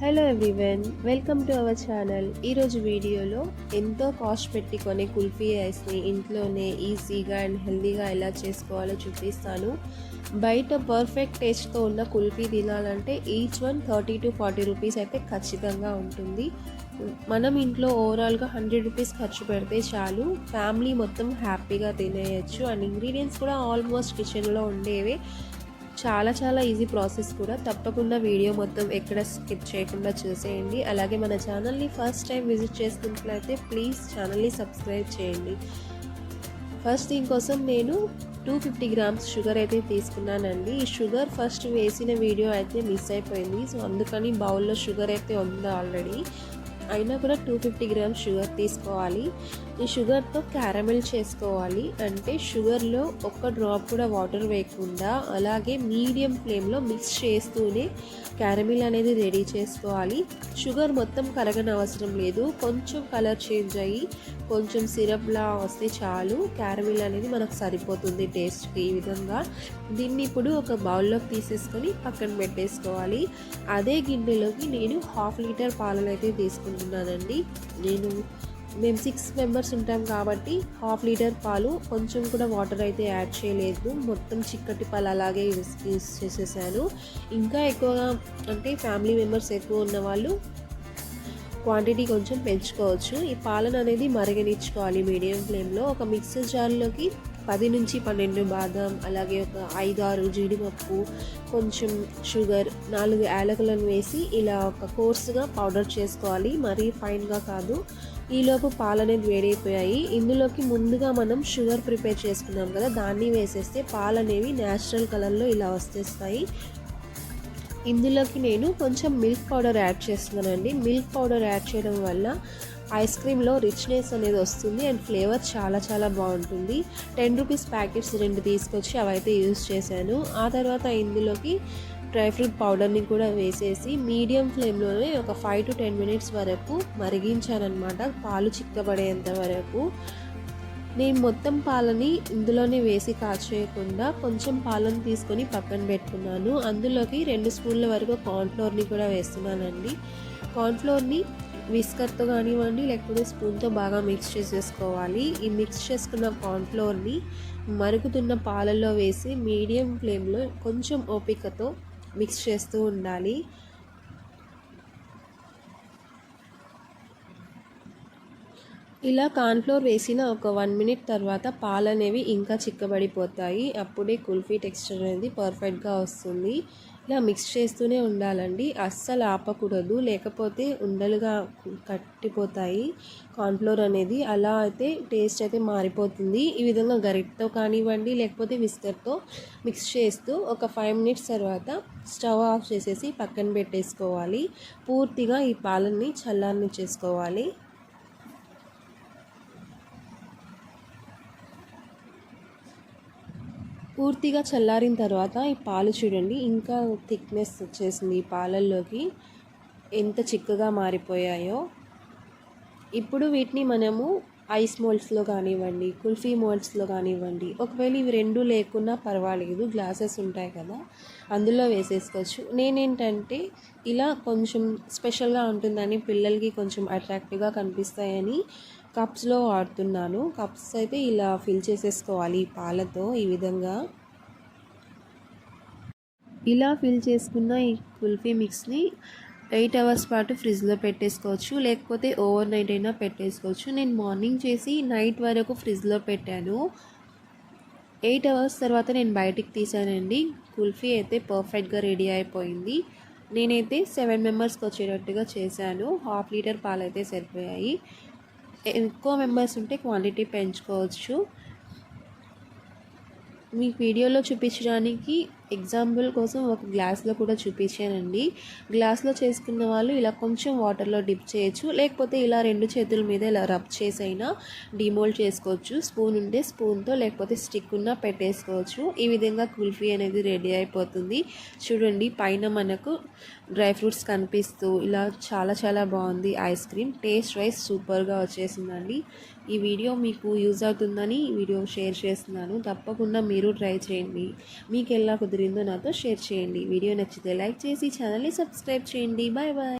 Hello everyone welcome to our channel ఈరోజు వీడియోలో ఎంతో కాస్ట్ పెట్టి కొనే కుల్ఫీ ఐస్ని ఇంట్లోనే ఈజీగా అండ్ హెల్తీగా ఎలా చేసుకోవాలో చూపిస్తాను. బయట పర్ఫెక్ట్ టేస్ట్తో ఉన్న కుల్ఫీ తినాలంటే each one thirty to forty rupees అయితే ఖచ్చితంగా ఉంటుంది. మనం ఇంట్లో ఓవరాల్గా హండ్రెడ్ రూపీస్ ఖర్చు పెడితే చాలు ఫ్యామిలీ మొత్తం హ్యాపీగా తినేయచ్చు. అండ్ ఇంగ్రీడియంట్స్ కూడా ఆల్మోస్ట్ కిచెన్లో ఉండేవే. చాలా చాలా ఈజీ ప్రాసెస్ కూడా. తప్పకుండా వీడియో మొత్తం ఎక్కడ స్కిప్ చేయకుండా చూసేయండి. అలాగే మన ఛానల్ని ఫస్ట్ టైం విజిట్ చేసుకున్నట్లయితే ప్లీజ్ ఛానల్ని సబ్స్క్రైబ్ చేయండి. ఫస్ట్ దీనికోసం నేను టూ ఫిఫ్టీ గ్రామ్స్ షుగర్ అయితే తీసుకున్నానండి. ఈ షుగర్ ఫస్ట్ వేసిన వీడియో అయితే మిస్ అయిపోయింది. సో అందుకని బౌల్లో షుగర్ అయితే ఉంది ఆల్రెడీ అయినా కూడా టూ ఫిఫ్టీ గ్రామ్స్ షుగర్ తీసుకోవాలి. ఈ షుగర్తో క్యారమెల్ చేసుకోవాలి. అంటే షుగర్లో ఒక్క డ్రాప్ కూడా వాటర్ వేయకుండా అలాగే మీడియం ఫ్లేమ్లో మిక్స్ చేస్తూనే క్యారమిల్ అనేది రెడీ చేసుకోవాలి. షుగర్ మొత్తం కరగని అవసరం లేదు. కొంచెం కలర్ చేంజ్ అయ్యి కొంచెం సిరప్లా వస్తే చాలు. క్యారమిల్ అనేది మనకు సరిపోతుంది టేస్ట్కి ఈ విధంగా. దీన్ని ఇప్పుడు ఒక బౌల్లోకి తీసేసుకొని పక్కన పెట్టేసుకోవాలి. అదే గిన్నెలోకి నేను హాఫ్ లీటర్ పాలను అయితే తీసుకుంటున్నానండి. నేను మేము సిక్స్ మెంబర్స్ ఉంటాం కాబట్టి హాఫ్ లీటర్ పాలు కొంచెం కూడా వాటర్ అయితే యాడ్ చేయలేదు. మొత్తం చిక్కటి పాలు అలాగే యూస్ యూస్ చేసేసాను. ఇంకా ఎక్కువగా అంటే ఫ్యామిలీ మెంబర్స్ ఎక్కువ ఉన్న వాళ్ళు క్వాంటిటీ కొంచెం పెంచుకోవచ్చు. ఈ పాలను అనేది మరగనిచ్చుకోవాలి మీడియం ఫ్లేమ్లో. ఒక మిక్సర్ జార్లోకి పది నుంచి పన్నెండు బాదం అలాగే ఒక ఐదు ఆరు జీడిపప్పు కొంచెం షుగర్ నాలుగు యాలకులను వేసి ఇలా ఒక కోర్సుగా పౌడర్ చేసుకోవాలి. మరీ ఫైన్గా కాదు. ఈలోపు పాలు అనేది వేడైపోయాయి. ఇందులోకి ముందుగా మనం షుగర్ ప్రిపేర్ చేసుకున్నాం కదా దాన్ని వేసేస్తే పాలు అనేవి న్యాచురల్ కలర్లో ఇలా వస్తేస్తాయి. ఇందులోకి నేను కొంచెం మిల్క్ పౌడర్ యాడ్ చేస్తున్నానండి. మిల్క్ పౌడర్ యాడ్ చేయడం వల్ల ఐస్ క్రీమ్లో రిచ్నెస్ అనేది వస్తుంది అండ్ ఫ్లేవర్ చాలా చాలా బాగుంటుంది. టెన్ రూపీస్ ప్యాకెట్స్ రెండు తీసుకొచ్చి అవైతే యూజ్ చేశాను. ఆ తర్వాత ఇందులోకి డ్రై ఫ్రూట్ పౌడర్ని కూడా వేసేసి మీడియం ఫ్లేమ్లోనే ఒక ఫైవ్ టు టెన్ మినిట్స్ వరకు మరిగించానమాట పాలు చిక్కబడేంత వరకు. నేను మొత్తం పాలని ఇందులోనే వేసి కాచేయకుండా కొంచెం పాలను తీసుకొని పక్కన పెట్టుకున్నాను. అందులోకి రెండు స్పూన్ల వరకు కార్న్ఫ్లోర్ని కూడా వేస్తున్నానండి. కార్న్ఫ్లోర్ని విస్కర్తో కానివ్వండి లేకపోతే స్పూన్తో బాగా మిక్స్ చేసేసుకోవాలి. ఈ మిక్స్ చేసుకున్న కార్న్ఫ్లోర్ని మరుగుతున్న పాలల్లో వేసి మీడియం ఫ్లేమ్లో కొంచెం ఓపికతో మిక్స్ చేస్తూ ఉండాలి. ఇలా కార్న్ఫ్లోర్ వేసిన ఒక వన్ మినిట్ తర్వాత పాలు అనేవి ఇంకా చిక్కబడిపోతాయి. అప్పుడే కుల్ఫీ టెక్స్చర్ అనేది పర్ఫెక్ట్గా వస్తుంది. ఇలా మిక్స్ చేస్తూనే ఉండాలండి. అస్సలు ఆపకూడదు. లేకపోతే ఉండలుగా కట్టిపోతాయి. కార్న్ఫ్లోర్ అనేది అలా అయితే టేస్ట్ అయితే మారిపోతుంది. ఈ విధంగా గరిటతో కానివ్వండి లేకపోతే విస్కర్తో మిక్స్ చేస్తూ ఒక ఫైవ్ మినిట్స్ తర్వాత స్టవ్ ఆఫ్ చేసేసి పక్కన పెట్టేసుకోవాలి. పూర్తిగా ఈ పాలన్ని చల్లారని చేసుకోవాలి పూర్తిగా చల్లారిన తర్వాత ఈ పాలు చూడండి. ఇంకా థిక్నెస్ వచ్చేసింది ఈ పాలల్లోకి. ఎంత చిక్కగా మారిపోయాయో. ఇప్పుడు వీటిని మనము ఐస్ మోల్డ్స్లో కానివ్వండి కుల్ఫీ మోల్డ్స్లో కానివ్వండి ఒకవేళ ఇవి రెండు లేకున్నా పర్వాలేదు గ్లాసెస్ ఉంటాయి కదా అందులో వేసేసుకోవచ్చు. నేనేంటంటే ఇలా కొంచెం స్పెషల్గా ఉంటుందని పిల్లలకి కొంచెం అట్రాక్టివ్గా కనిపిస్తాయని కప్స్లో వాడుతున్నాను. కప్స్ అయితే ఇలా ఫిల్ చేసేసుకోవాలి పాలతో ఈ విధంగా. ఇలా ఫిల్ చేసుకున్న ఈ కుల్ఫీ మిక్స్ని ఎయిట్ అవర్స్ పాటు ఫ్రిడ్జ్లో పెట్టేసుకోవచ్చు. లేకపోతే ఓవర్ నైట్ అయినా పెట్టేసుకోవచ్చు. నేను మార్నింగ్ చేసి నైట్ వరకు ఫ్రిడ్జ్లో పెట్టాను. ఎయిట్ అవర్స్ తర్వాత నేను బయటికి తీసానండి. కుల్ఫీ అయితే పర్ఫెక్ట్గా రెడీ అయిపోయింది. నేనైతే సెవెన్ మెంబర్స్కి వచ్చేటట్టుగా చేశాను. హాఫ్ లీటర్ పాలు అయితే సరిపోయాయి. ఎక్కువ మెంబర్స్ ఉంటే క్వాంటిటీ పెంచుకోవచ్చు. మీకు వీడియోలో చూపించడానికి ఎగ్జాంపుల్ కోసం ఒక గ్లాస్లో కూడా చూపించానండి. గ్లాస్లో చేసుకున్న వాళ్ళు ఇలా కొంచెం వాటర్లో డిప్ చేయొచ్చు. లేకపోతే ఇలా రెండు చేతుల మీద ఇలా రబ్ చేసైనా డిమోల్డ్ చేసుకోవచ్చు. స్పూన్ ఉంటే స్పూన్తో లేకపోతే స్టిక్ ఉన్నా పెట్టేసుకోవచ్చు. ఈ విధంగా కుల్ఫీ అనేది రెడీ అయిపోతుంది. చూడండి పైన మనకు డ్రై ఫ్రూట్స్ కనిపిస్తూ ఇలా చాలా చాలా బాగుంది ఐస్ క్రీమ్. టేస్ట్ వైజ్ సూపర్గా వచ్చేసిందండి. ఈ వీడియో మీకు యూజ్ అవుతుందని వీడియో షేర్ చేస్తున్నాను. తప్పకుండా మీరు ట్రై చేయండి. మీకు ఎలా కుదిరిందో నాతో షేర్ చేయండి. వీడియో నచ్చితే లైక్ చేసి ఛానల్ని సబ్స్క్రైబ్ చేయండి. Bye bye.